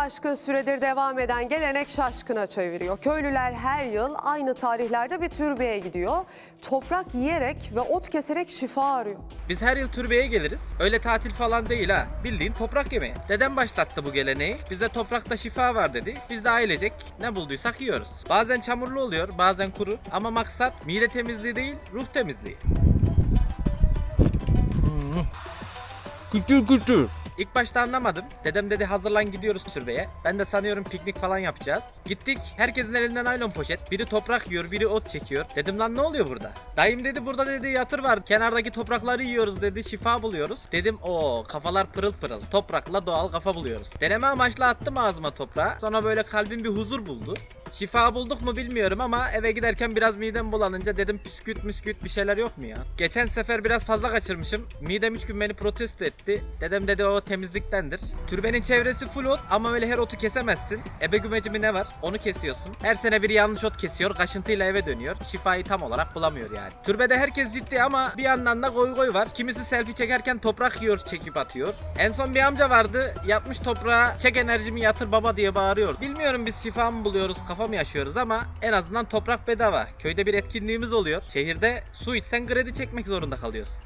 aşkın süredir devam eden gelenek şaşkına çeviriyor. Köylüler her yıl aynı tarihlerde bir türbeye gidiyor. Toprak yiyerek ve ot keserek şifa arıyor. Biz her yıl türbeye geliriz. Öyle tatil falan değil ha. Bildiğin toprak yemeği. Dedem başlattı bu geleneği. Bize toprakta şifa var dedi. Biz de ailecek ne bulduysak yiyoruz. Bazen çamurlu oluyor, bazen kuru. Ama maksat mide temizliği değil, ruh temizliği. Kütür kütür. İlk başta anlamadım. Dedem dedi hazırlan gidiyoruz türbeye. Ben de sanıyorum piknik falan yapacağız. Gittik. Herkesin elinden naylon poşet. Biri toprak yiyor, biri ot çekiyor. Dedim lan ne oluyor burada? Dayım dedi burada dedi yatır var. Kenardaki toprakları yiyoruz dedi. Şifa buluyoruz. Dedim o kafalar pırıl pırıl. Toprakla doğal kafa buluyoruz. Deneme amaçlı attım ağzıma toprağı. Sonra böyle kalbim bir huzur buldu. Şifa bulduk mu bilmiyorum ama eve giderken biraz midem bulanınca dedim püsküt müsküt bir şeyler yok mu ya? Geçen sefer biraz fazla kaçırmışım. Midem 3 gün beni protesto etti. Dedem dedi o temizliktendir. Türbenin çevresi full ot ama öyle her otu kesemezsin. Ebe gümeci mi ne var? Onu kesiyorsun. Her sene biri yanlış ot kesiyor. Kaşıntıyla eve dönüyor. Şifayı tam olarak bulamıyor yani. Türbede herkes ciddi ama bir yandan da goy goy var. Kimisi selfie çekerken toprak yiyor çekip atıyor. En son bir amca vardı. Yatmış toprağa çek enerjimi yatır baba diye bağırıyor. Bilmiyorum biz şifa mı buluyoruz kafa mı yaşıyoruz ama en azından toprak bedava. Köyde bir etkinliğimiz oluyor. Şehirde su içsen kredi çekmek zorunda kalıyorsun.